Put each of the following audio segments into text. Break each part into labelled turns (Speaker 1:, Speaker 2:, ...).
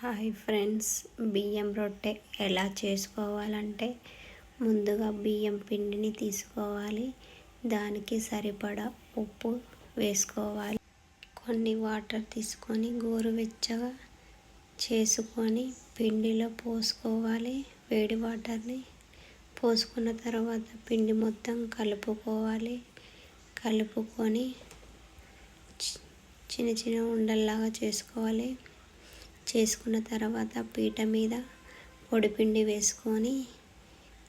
Speaker 1: Hi friends బియ్యం రొట్టె ఎలా చేసుకోవాలంటే ముందుగా బియ్యం పిండిని తీసుకోవాలి. దానికి సరిపడా ఉప్పు వేసుకోవాలి. కొన్ని వాటర్ తీసుకొని గోరువెచ్చగా చేసుకొని పిండిలో పోసుకోవాలి. వేడి వాటర్ని పోసుకున్న తర్వాత పిండి మొత్తం కలుపుకోవాలి. కలుపుకొని చిన్న చిన్న ఉండల్లాగా చేసుకోవాలి. చేసుకున్న తర్వాత పీట మీద పొడిపిండి వేసుకొని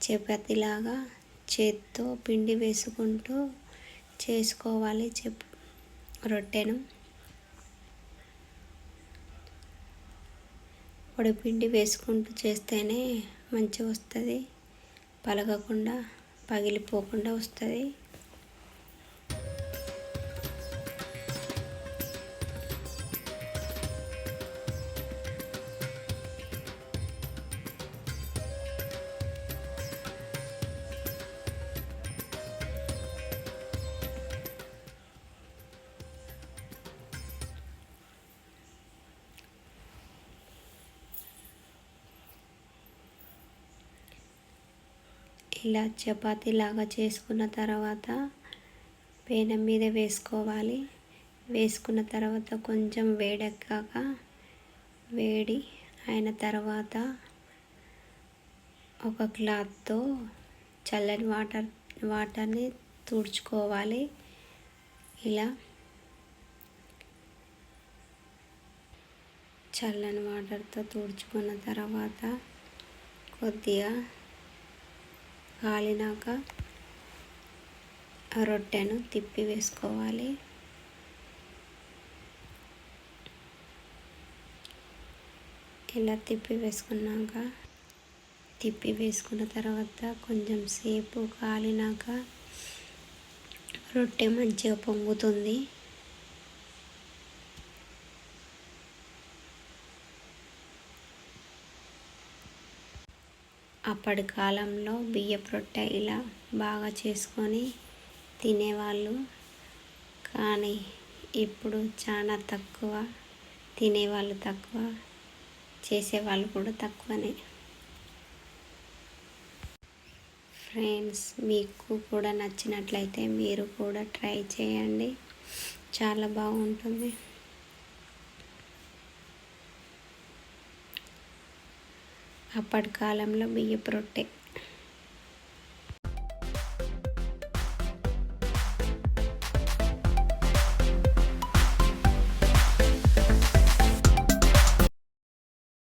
Speaker 1: చపాతీలాగా చేత్తో పిండి వేసుకుంటూ చేసుకోవాలి చెప్ రొట్టెను. పొడిపిండి వేసుకుంటూ చేస్తేనే మంచిగా వస్తుంది. పలగకుండా పగిలిపోకుండా వస్తుంది. ఇలా చపాతీ లాగా చేసుకున్న తర్వాత పేనం మీద వేసుకోవాలి. వేసుకున్న తర్వాత కొంచెం వేడెక్కాక వేడి అయిన తర్వాత ఒక క్లాత్తో చల్లని వాటర్ వాటర్ని తుడుచుకోవాలి. ఇలా చల్లని వాటర్తో తుడుచుకున్న తర్వాత కొద్దిగా కాలినాక ఆ రొట్టెను తిప్పి వేసుకోవాలి. ఇలా తిప్పి వేసుకున్నాక తిప్పి వేసుకున్న తర్వాత కొంచెం సేపు కాలినాక రొట్టె మంచిగా పొంగుతుంది. అప్పటి కాలంలో బియ్యపు రొట్టె ఇలా బాగా చేసుకొని తినేవాళ్ళు. కానీ ఇప్పుడు చాలా తక్కువ తినేవాళ్ళు తక్కువ చేసేవాళ్ళు కూడా తక్కువనే. ఫ్రెండ్స్ మీకు కూడా నచ్చినట్లయితే మీరు కూడా ట్రై చేయండి. చాలా బాగుంటుంది. అప్పటి కాలంలో బియ్యపు రొట్టె.